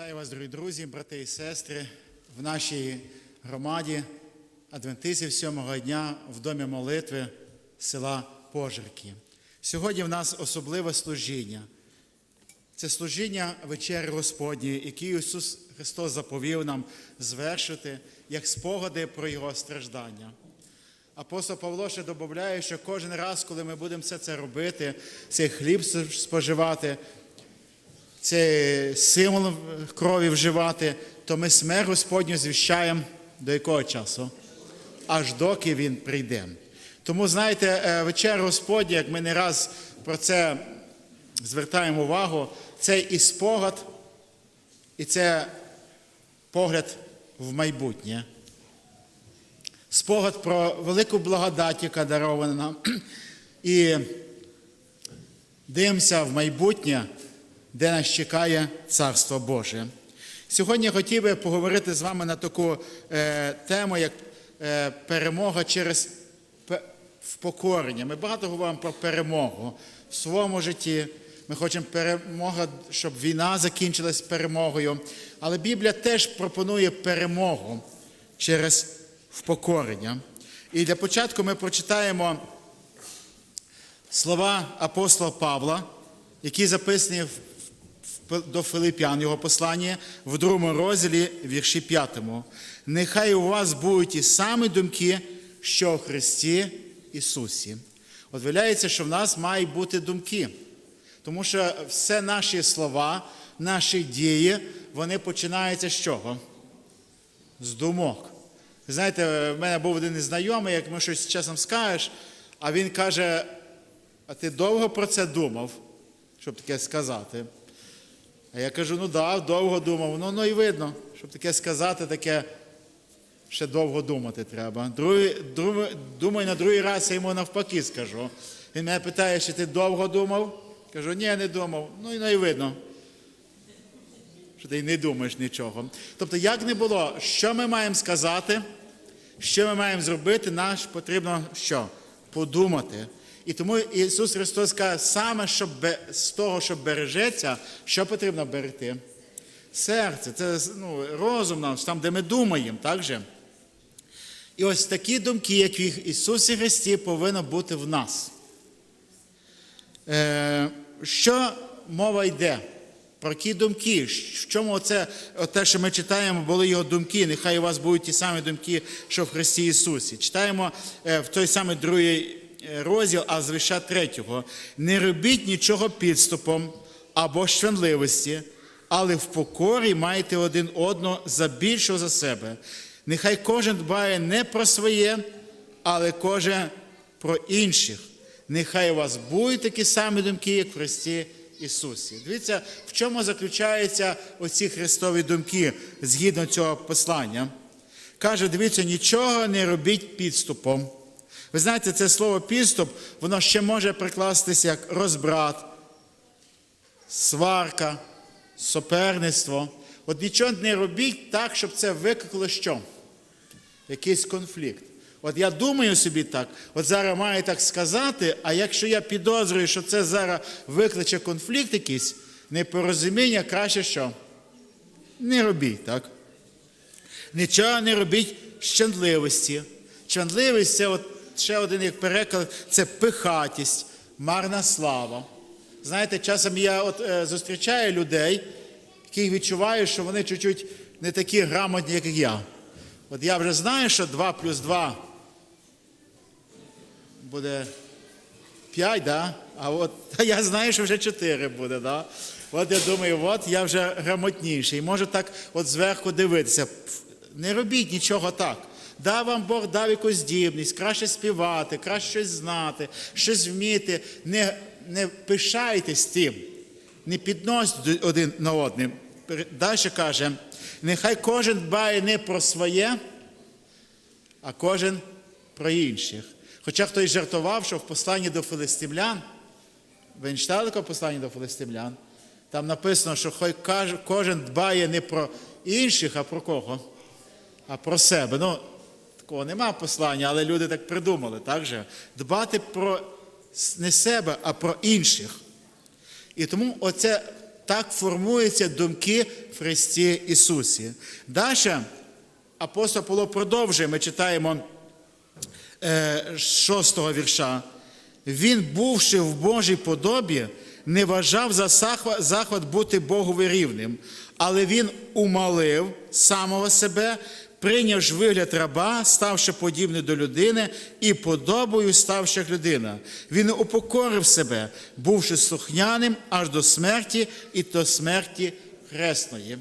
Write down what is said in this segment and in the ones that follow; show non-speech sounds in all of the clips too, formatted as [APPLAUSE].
Вітаю вас, дорогі друзі, брати і сестри, в нашій громаді адвентистів сьомого дня в домі молитви села Пожирки. Сьогодні в нас особливе служіння. Це служіння вечері Господньої, яке Ісус Христос заповів нам звершити як спогади про Його страждання. Апостол Павло ще додає, що кожен раз, коли ми будемо все це робити, цей хліб споживати, цей символ крові вживати, то ми смерть Господню звіщаємо до якого часу? Аж доки Він прийде. Тому, знаєте, е, вечер Господня, як ми не раз про це звертаємо увагу, це і спогад, і це погляд в майбутнє. Спогад про велику благодать, яка дарована нам. [CLEARS THROAT] І дивимося в майбутнє, де нас чекає Царство Боже. Сьогодні я хотів би поговорити з вами на таку е, тему, як е, перемога через впокорення. Ми багато говоримо про перемогу в своєму житті. Ми хочемо перемога, щоб війна закінчилась перемогою. Але Біблія теж пропонує перемогу через впокорення. І для початку ми прочитаємо слова апостола Павла, які записані в- до Филип'ян, його послання в другому розділі, вірші п'ятому. Нехай у вас будуть ті самі думки, що у Христі Ісусі. От виявляється, що в нас мають бути думки. Тому що все наші слова, наші дії, вони починаються з чого? З думок. Знаєте, в мене був один знайомий, як ми щось часом скажеш, а він каже: а ти довго про це думав, щоб таке сказати? А я кажу, ну да, довго думав. Ну, ну і видно, щоб таке сказати, таке ще довго думати треба. Другий, другий, думаю, на другий раз я йому навпаки скажу. Він мене питає, чи ти довго думав? Кажу, ні, не думав. Ну і ну, і видно. Що ти не думаєш нічого. Тобто, як не було, що ми маємо сказати, що ми маємо зробити, наш потрібно що? Подумати. І тому Ісус Христос каже, саме щоб з того, що бережеться, що потрібно берегти? Серце, це ну, розум нам, там, де ми думаємо, так же? І ось такі думки, як в Ісусі Христі, повинні бути в нас. Е, що мова йде? Про які думки? В чому оце, те, що ми читаємо, були його думки? Нехай у вас будуть ті самі думки, що в Христі Ісусі. Читаємо е, в той самий другий розділ, а з виша третього. Не робіть нічого підступом або щемливості, але в покорі майте один одного за більшого за себе. Нехай кожен дбає не про своє, але кожен про інших. Нехай у вас будуть такі самі думки, як в Христі Ісусі. Дивіться, в чому заключаються оці Христові думки згідно цього послання. Каже, дивіться, нічого не робіть підступом. Ви знаєте, це слово підступ, воно ще може прикластися як розбрат, сварка, соперництво. От нічого не робіть так, щоб це викликало що? Якийсь конфлікт. От я думаю собі так, от зараз маю так сказати, а якщо я підозрюю, що це зараз викличе конфлікт якийсь, непорозуміння, краще що? Не робіть, так? Нічого не робіть щадливості. Щадливість це от ще один як переклад, це пихатість, марна слава. Знаєте, часом я от, е, зустрічаю людей, які відчуваю, що вони чуть-чуть не такі грамотні, як я. От я вже знаю, що 2 плюс 2 буде 5, да? а от а [LAUGHS] я знаю, що вже 4 буде. Да? От я думаю, от я вже грамотніший. Можу так от зверху дивитися. Не робіть нічого так. Дав вам Бог дав якусь здібність, краще співати, краще щось знати, щось вміти. Не, не пишайтесь тим, не підносьте один на одним. Далі каже, нехай кожен дбає не про своє, а кожен про інших. Хоча хтось жартував, що в посланні до филистимлян, ви не читали послання до филистимлян? Там написано, що хай кожен дбає не про інших, а про кого? А про себе. Ну, такого нема послання, але люди так придумали, так же? Дбати про не себе, а про інших. І тому оце так формуються думки в Христі Ісусі. Далі апостол Павло продовжує, ми читаємо е, шостого вірша. Він, бувши в Божій подобі, не вважав за захват, бути Богові рівним, але він умалив самого себе, прийняв ж вигляд раба, ставши подібним до людини, і подобою ставши людина. Він упокорив себе, бувши слухняним аж до смерті і до смерті хресної.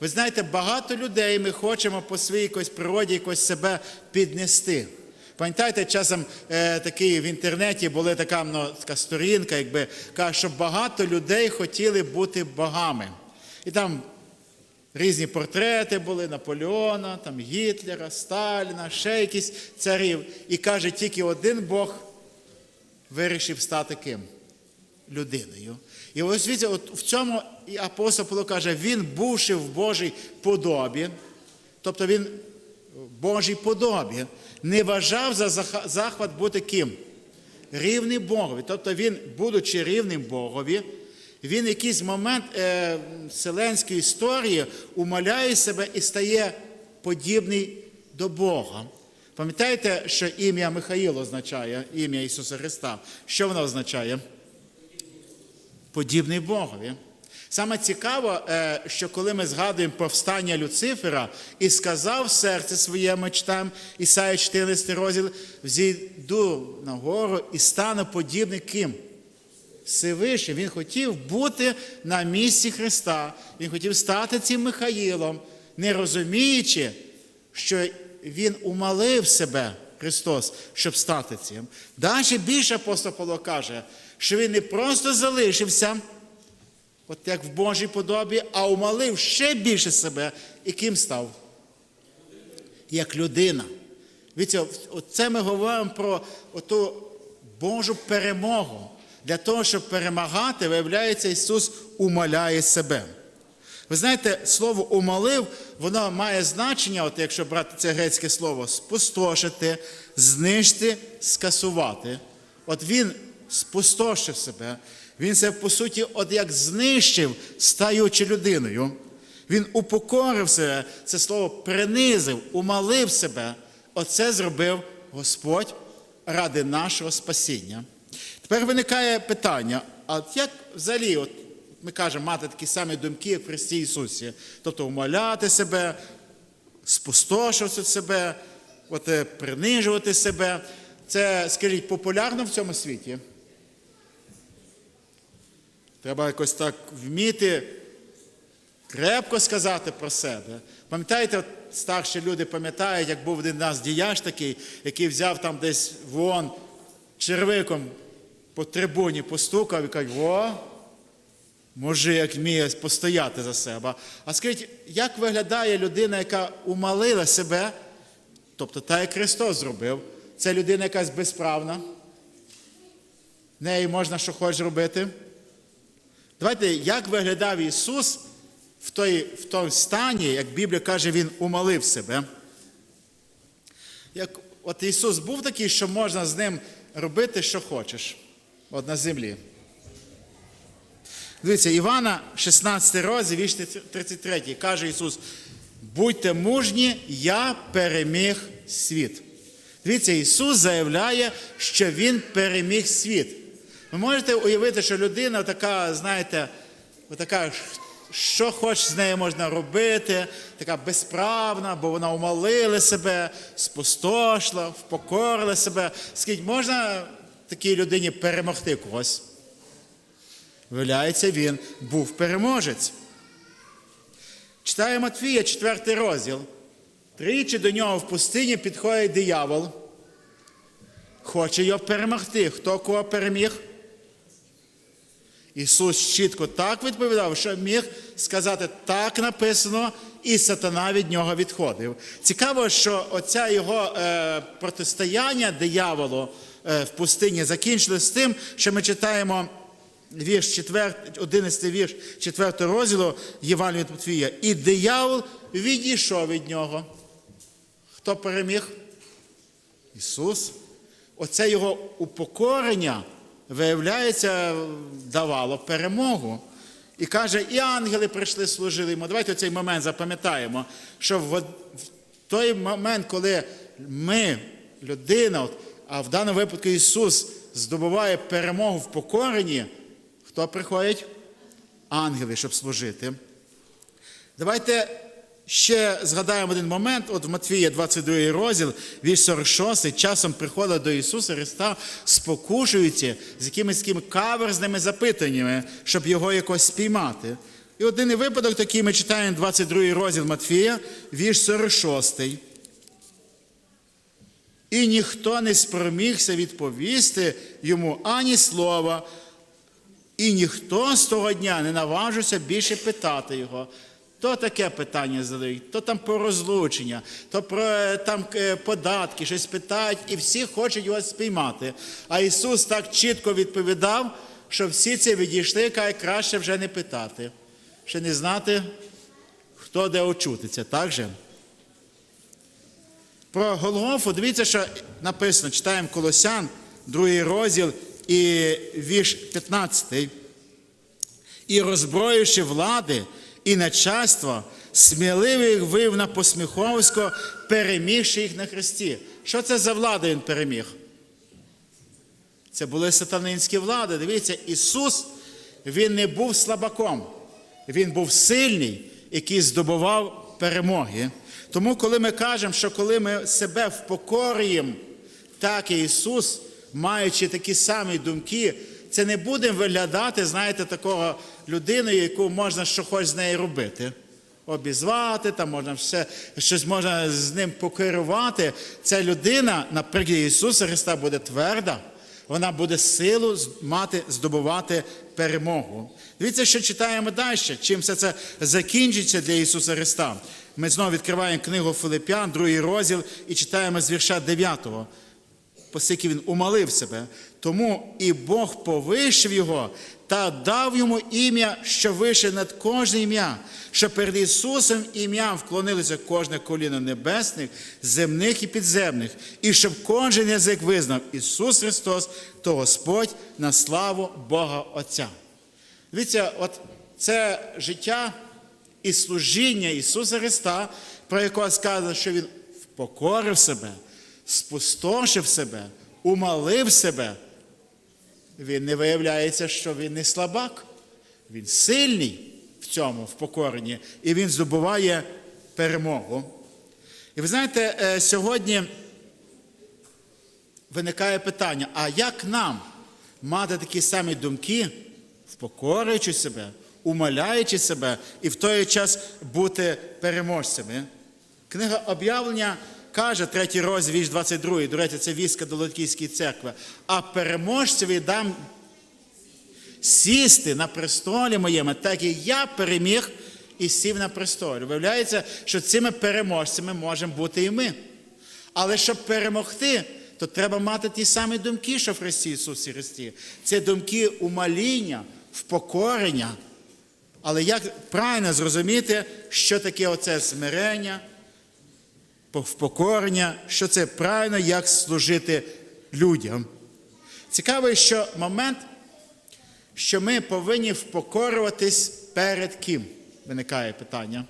Ви знаєте, багато людей ми хочемо по своїй якось природі якось себе піднести. Пам'ятаєте, часом е, такий в інтернеті була така, ну, така сторінка, якби каже, що багато людей хотіли бути богами. І там різні портрети були Наполеона, там Гітлера, Сталіна, ще якісь царів. І каже, тільки один Бог вирішив стати ким? Людиною. І ось дивіться, от в цьому і апостол Павло каже, він бувши в Божій подобі, тобто він в Божій подобі, не вважав за захват бути ким? Рівний Богові. Тобто він, будучи рівним Богові, він якийсь момент е, вселенської історії умаляє себе і стає подібний до Бога. Пам'ятаєте, що ім'я Михаїл означає, ім'я Ісуса Христа? Що воно означає? Подібний Богові. Саме цікаво, е, що коли ми згадуємо повстання Люцифера і сказав в серці своєму читаємо Ісая 14 розділ, взійду на гору і стану подібним ким? Всевишнім. Він хотів бути на місці Христа. Він хотів стати цим Михаїлом, не розуміючи, що він умалив себе, Христос, щоб стати цим. Далі більше апостол Павло каже, що він не просто залишився, от як в Божій подобі, а умалив ще більше себе, і ким став? Як людина. Це ми говоримо про оту Божу перемогу. Для того, щоб перемагати, виявляється, Ісус умаляє себе. Ви знаєте, слово умалив, воно має значення, от якщо брати це грецьке слово, спустошити, знищити, скасувати. От він спустошив себе. Він це, по суті, от як знищив, стаючи людиною. Він упокорив себе, це слово принизив, умалив себе. Оце зробив Господь ради нашого спасіння. Тепер виникає питання: а як взагалі, от ми кажемо, мати такі самі думки, як в Христі Ісусі, тобто умоляти себе, спустошувати себе, от, е, принижувати себе. Це, скажіть, популярно в цьому світі? Треба якось так вміти крепко сказати про себе. Пам'ятаєте, от старші люди пам'ятають, як був один нас діяч такий, який взяв там десь вон червиком по трибуні постукав і каже, о, може, як вміє постояти за себе. А скажіть, як виглядає людина, яка умалила себе, тобто та, як Христос зробив, це людина якась безправна, неї можна що хочеш робити. Давайте, як виглядав Ісус в той, в тому стані, як Біблія каже, Він умалив себе. Як, От Ісус був такий, що можна з ним робити, що хочеш, от на землі. Дивіться, Івана, 16 розділ, вірш 33, каже Ісус, будьте мужні, я переміг світ. Дивіться, Ісус заявляє, що Він переміг світ. Ви можете уявити, що людина така, знаєте, така, що хоч з нею можна робити, така безправна, бо вона умолила себе, спустошила, впокорила себе. Скажіть, можна такій людині перемогти когось? Виявляється, він був переможець. Читає Матвія, 4 розділ. Тричі до нього в пустині підходить диявол. Хоче його перемогти. Хто кого переміг? Ісус чітко так відповідав, що міг сказати, так написано, і сатана від нього відходив. Цікаво, що оця його е, протистояння дияволу е, в пустині закінчилось тим, що ми читаємо вірш 4, 11 вірш 4 розділу Євангелія Матвія. І диявол відійшов від нього. Хто переміг? Ісус. Оце його упокорення, виявляється, давало перемогу. І каже, і ангели прийшли, служили йому. Давайте цей момент запам'ятаємо, що в той момент, коли ми, людина, а в даному випадку Ісус здобуває перемогу в покоренні, хто приходить? Ангели, щоб служити. Давайте ще згадаємо один момент. От в Матвія 22 розділ, вірш 46, часом приходить до Ісуса Христа, спокушуються з якимись такими каверзними запитаннями, щоб його якось спіймати. І один випадок такий ми читаємо 22 розділ Матфія, вірш 46. І ніхто не спромігся відповісти йому ані слова, і ніхто з того дня не наважився більше питати його. То таке питання задають, то там про розлучення, то про е, там е, податки, щось питають, і всі хочуть його спіймати. А Ісус так чітко відповідав, що всі ці відійшли, каже, краще вже не питати, ще не знати, хто де очутиться. Так же? Про Голгофу, дивіться, що написано, читаємо Колосян, другий розділ і вірш 15. І роззброївши влади і начальство, сміливо їх вив на посміховсько, перемігши їх на хресті. Що це за влада він переміг? Це були сатанинські влади. Дивіться, Ісус, Він не був слабаком, Він був сильний, який здобував перемоги. Тому, коли ми кажемо, що коли ми себе впокорюємо, так і Ісус, маючи такі самі думки, це не буде виглядати, знаєте, такого людиною, яку можна що хоч з нею робити. Обізвати, там можна все, щось можна з ним покерувати. Ця людина, наприклад, Ісуса Христа буде тверда, вона буде силу мати, здобувати перемогу. Дивіться, що читаємо далі, чим все це закінчиться для Ісуса Христа. Ми знову відкриваємо книгу Филип'ян, другий розділ, і читаємо з вірша 9 оскільки він умалив себе. Тому і Бог повищив його та дав йому ім'я, що вище над кожне ім'я, що перед Ісусом ім'ям вклонилося кожне коліно небесних, земних і підземних, і щоб кожен язик визнав Ісус Христос, то Господь на славу Бога Отця. Дивіться, от це життя і служіння Ісуса Христа, про якого сказано, що Він впокорив себе спустошив себе, умалив себе, він не виявляється, що він не слабак, він сильний в цьому, в покоренні, і він здобуває перемогу. І ви знаєте, е, сьогодні виникає питання: а як нам мати такі самі думки, впокорюючи себе, умаляючи себе і в той час бути переможцями? Книга об'явлення каже, третій розділ, вірш 22, до речі, це війська до Латьківської церкви, а переможцеві дам сісти на престолі моєму, так і я переміг і сів на престолі. Виявляється, що цими переможцями можемо бути і ми. Але щоб перемогти, то треба мати ті самі думки, що в Христі Ісусі Христі. Це думки умаління, впокорення. Але як правильно зрозуміти, що таке оце смирення, впокорення, що це правильно, як служити людям. Цікавий, що момент, що ми повинні впокорюватись перед ким? Виникає питання.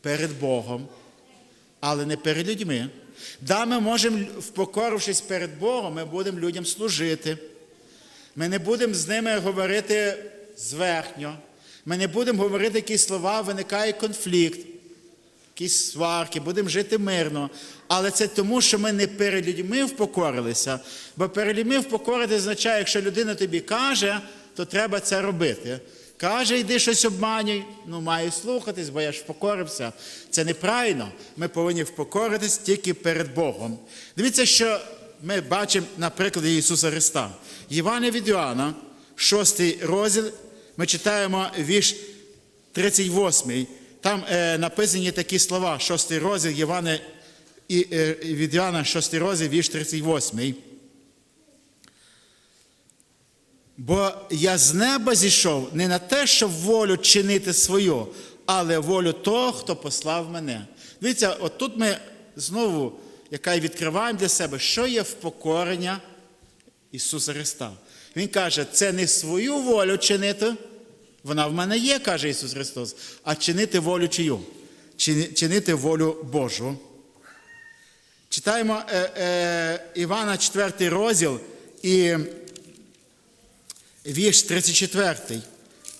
Перед Богом, але не перед людьми. Да, ми можемо, впокорившись перед Богом, ми будемо людям служити. Ми не будемо з ними говорити зверхньо. Ми не будемо говорити якісь слова, виникає конфлікт якісь сварки, будемо жити мирно. Але це тому, що ми не перед людьми впокорилися. Бо перед людьми впокорити означає, якщо людина тобі каже, то треба це робити. Каже, йди щось обманюй, ну маю слухатись, бо я ж впокорився. Це неправильно. Ми повинні впокоритись тільки перед Богом. Дивіться, що ми бачимо на прикладі Ісуса Христа. Євангелія від Іоанна, 6 розділ, ми читаємо вірш 38. Там е, написані такі слова, 6 розділ Євана, і, е, від Іоанна, 6 розділ, вірш 38. Бо я з неба зійшов не на те, щоб волю чинити свою, але волю того, хто послав мене. Дивіться, от тут ми знову, яка й відкриваємо для себе, що є впокорення Ісуса Христа. Він каже, це не свою волю чинити, Вона в мене є, каже Ісус Христос, а чинити волю чию? Чинити волю Божу. Читаємо е, е, Івана 4 розділ і вірш 34.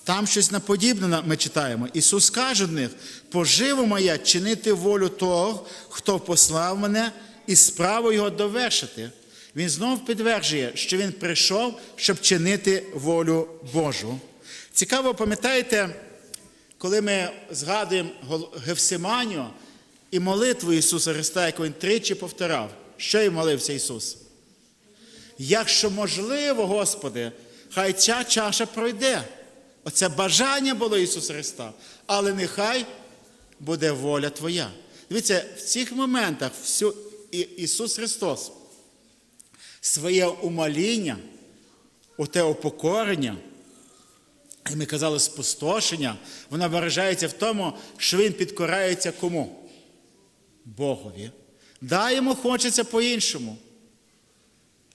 Там щось наподібне ми читаємо. Ісус каже до них: поживу моя чинити волю того, хто послав мене, і справу його довершити. Він знов підтверджує, що він прийшов, щоб чинити волю Божу. Цікаво, пам'ятаєте, коли ми згадуємо Гефсиманію і молитву Ісуса Христа, яку Він тричі повторяв, що й молився Ісус? Якщо можливо, Господи, хай ця чаша пройде. Оце бажання було Ісуса Христа, але нехай буде воля Твоя. Дивіться, в цих моментах всю, І- Ісус Христос своє умоління, оте упокорення, і ми казали спустошення, воно виражається в тому, що Він підкорається кому? Богові. Да, йому хочеться по-іншому.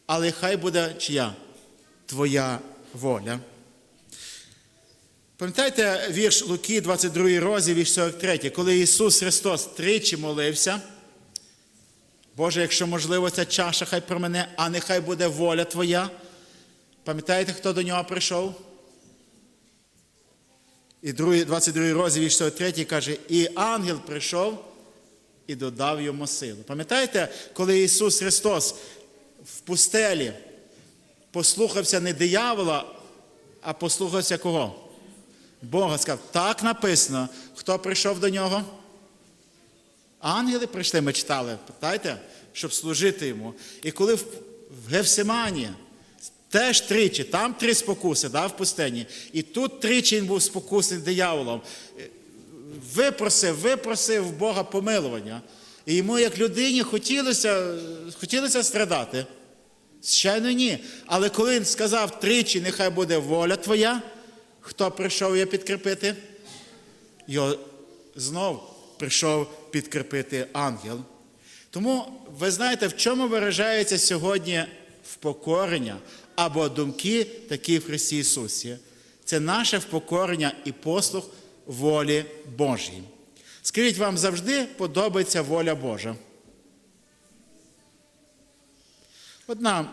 Але хай буде чия? Твоя воля. Пам'ятаєте вірш Луки, 22 розділ, вірш 43, коли Ісус Христос тричі молився. Боже, якщо можливо, ця чаша хай про мене, а нехай буде воля Твоя. Пам'ятаєте, хто до нього прийшов? І 22 розділ, вірш 43 каже, і ангел прийшов і додав йому силу. Пам'ятаєте, коли Ісус Христос в пустелі послухався не диявола, а послухався кого? Бога сказав, так написано. Хто прийшов до нього? Ангели прийшли, ми читали, питайте, щоб служити йому. І коли в в Гефсимані теж тричі, там три спокуси, да, в пустині, і тут тричі він був спокусний дияволом. Випросив, випросив Бога помилування. І йому, як людині, хотілося, хотілося страдати. Звичайно, ні. Але коли він сказав тричі, нехай буде воля твоя, хто прийшов її підкріпити? Його знов прийшов підкріпити ангел. Тому ви знаєте, в чому виражається сьогодні впокорення або думки такі в Христі Ісусі? Це наше впокорення і послух волі Божій. Скажіть, вам завжди подобається воля Божа? От нам,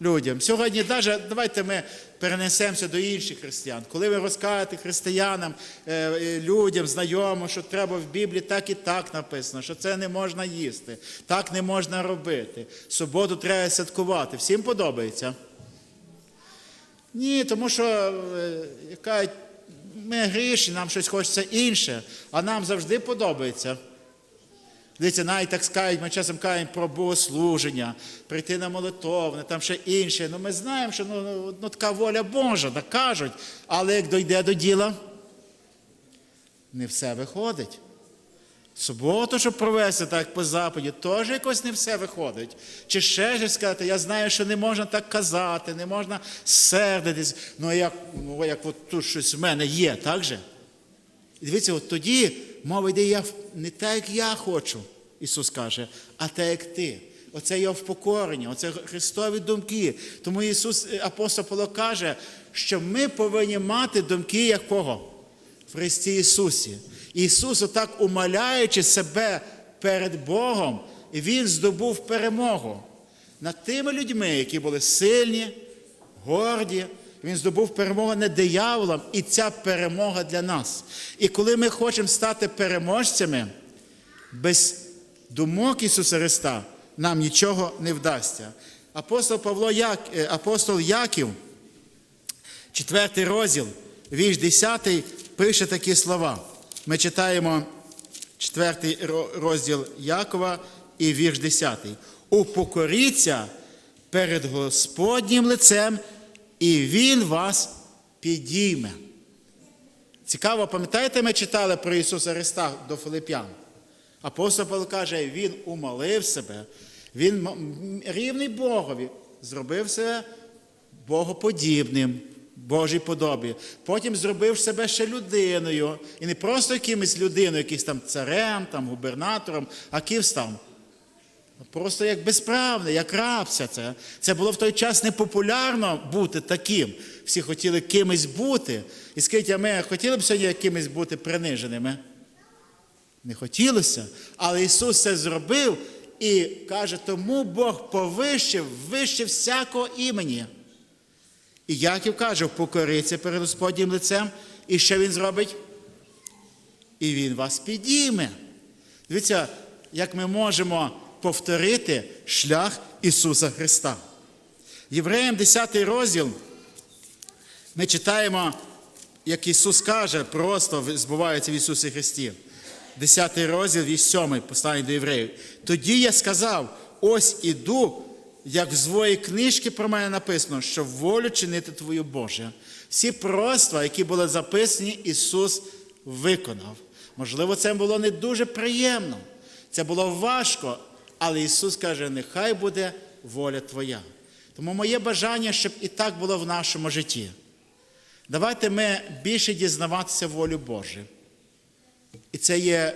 людям, сьогодні, навіть, давайте ми перенесемося до інших християн. Коли ви розкажете християнам, е, е, людям, знайомим, що треба в Біблії так і так написано, що це не можна їсти, так не можна робити. Суботу треба святкувати. Всім подобається? Ні, тому що е, яка, ми грішні, нам щось хочеться інше, а нам завжди подобається. Дивіться, навіть так скажуть, ми часом кажемо про богослуження, прийти на молитовне, там ще інше. Ну ми знаємо, що ну, ну, ну, така воля Божа, так кажуть. Але як дойде до діла, не все виходить. Суботу, щоб провести так по западі, теж якось не все виходить. Чи ще щось сказати, я знаю, що не можна так казати, не можна сердитись. Ну як, ну, як от тут щось в мене є, так же? І дивіться, от тоді мова йде я не так, як я хочу, Ісус каже, а так, як ти. Оце його впокорення, оце Христові думки. Тому Ісус, е, апостол Павло каже, що ми повинні мати думки як кого? В Христі Ісусі. Ісус, отак умаляючи себе перед Богом, Він здобув перемогу над тими людьми, які були сильні, горді. Він здобув перемогу над дияволом, і ця перемога для нас. І коли ми хочемо стати переможцями, без думок Ісуса Христа нам нічого не вдасться. Апостол Павло Як... е, апостол Яків, 4 розділ, вірш 10, пише такі слова. Ми читаємо 4 розділ Якова і вірш 10. Упокоріться перед Господнім лицем, і Він вас підійме. Цікаво, пам'ятаєте, ми читали про Ісуса Христа до Филип'ян? Апостол Павло каже, Він умолив себе, Він рівний Богові, зробив себе богоподібним, Божій подобі. Потім зробив себе ще людиною. І не просто якимось людиною, якимось там царем, там, губернатором, а ким став? Просто як безправне, як рабця. Це, це було в той час непопулярно бути таким. Всі хотіли кимось бути. І скажіть, а ми хотіли б сьогодні якимось бути приниженими? Не хотілося. Але Ісус це зробив і каже, тому Бог повищив вище всякого імені. І Яків каже, покориться перед Господнім лицем. І що він зробить? І він вас підійме. Дивіться, як ми можемо повторити шлях Ісуса Христа. Євреям 10 розділ ми читаємо, як Ісус каже, просто збувається в Ісусі Христі. 10 розділ, вісь 7 послання до євреїв. Тоді я сказав: ось іду, як в звої книжки про мене написано, що волю чинити Твою Боже. Всі пророцтва, які були записані, Ісус виконав. Можливо, це було не дуже приємно, це було важко, але Ісус каже, нехай буде воля Твоя. Тому моє бажання, щоб і так було в нашому житті. Давайте ми більше дізнаватися волю Божу. І це є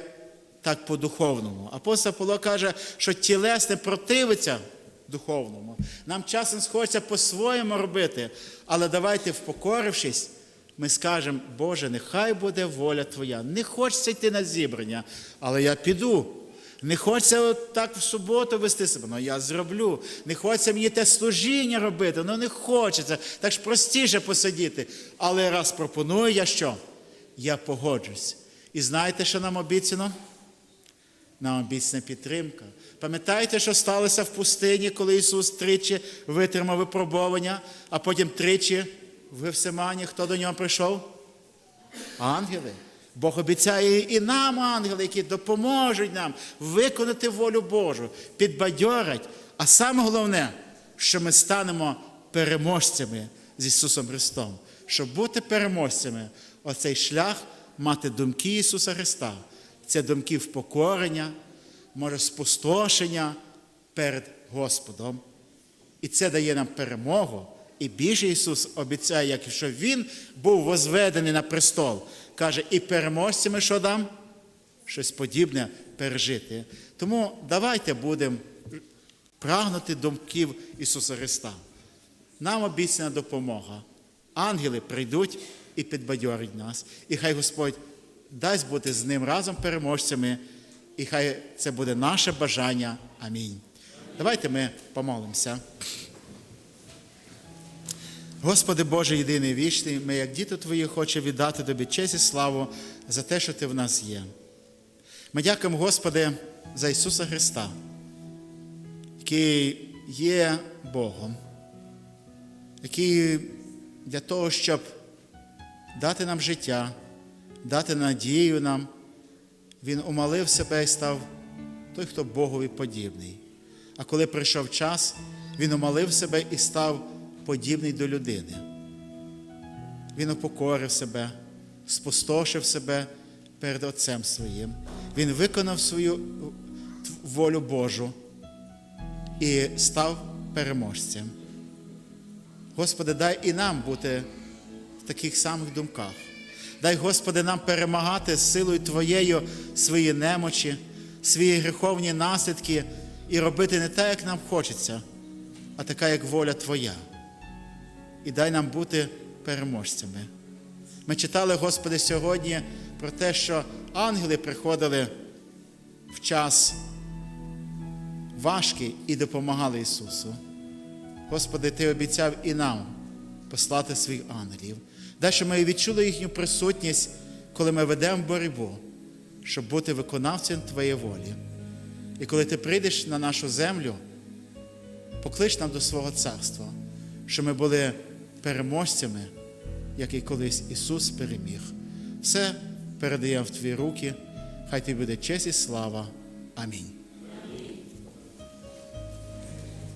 так по-духовному. Апостол Павло каже, що тілесне противиться духовному. Нам часом схочеться по-своєму робити, але давайте, впокорившись, ми скажемо, Боже, нехай буде воля Твоя. Не хочеться йти на зібрання, але я піду. Не хочеться так в суботу вести себе, але я зроблю. Не хочеться мені те служіння робити, ну не хочеться. Так ж простіше посидіти. Але раз пропоную я що? Я погоджусь. І знаєте, що нам обіцяно? Нам обіцяна підтримка. Пам'ятаєте, що сталося в пустині, коли Ісус тричі витримав випробування, а потім тричі в Гефсимані, хто до нього прийшов? Ангели. Бог обіцяє і нам ангели, які допоможуть нам виконати волю Божу, підбадьорять. А саме головне, що ми станемо переможцями з Ісусом Христом. Щоб бути переможцями, оцей шлях мати думки Ісуса Христа. Це думки впокорення, може спустошення перед Господом. І це дає нам перемогу. І більше Ісус обіцяє, якщо Він був возведений на престол, каже, і переможцями що дам? Щось подібне пережити. Тому давайте будемо прагнути думків Ісуса Христа. Нам обіцяна допомога. Ангели прийдуть і підбадьорять нас. І хай Господь дасть бути з ним разом переможцями, і хай це буде наше бажання. Амінь. Давайте ми помолимося. Господи Боже, єдиний вічний, ми, як діти Твої, хочемо віддати Тобі честь і славу за те, що Ти в нас є. Ми дякуємо, Господи, за Ісуса Христа, який є Богом, який для того, щоб дати нам життя, дати надію нам, Він умалив себе і став той, хто Богові подібний. А коли прийшов час, Він умалив себе і став подібний до людини. Він упокорив себе, спустошив себе перед Отцем Своїм. Він виконав свою волю Божу і став переможцем. Господи, дай і нам бути в таких самих думках. Дай, Господи, нам перемагати силою Твоєю свої немочі, свої гріховні наслідки і робити не так, як нам хочеться, а така, як воля Твоя. І дай нам бути переможцями. Ми читали, Господи, сьогодні про те, що ангели приходили в час важкий і допомагали Ісусу. Господи, Ти обіцяв і нам послати своїх ангелів. Дай, щоб ми відчули їхню присутність, коли ми ведемо боротьбу, щоб бути виконавцем Твоєї волі. І коли ти прийдеш на нашу землю, поклич нам до свого царства, щоб ми були переможцями, як і колись Ісус переміг. Все передаємо в Твої руки. Хай тобі буде честь і слава. Амінь.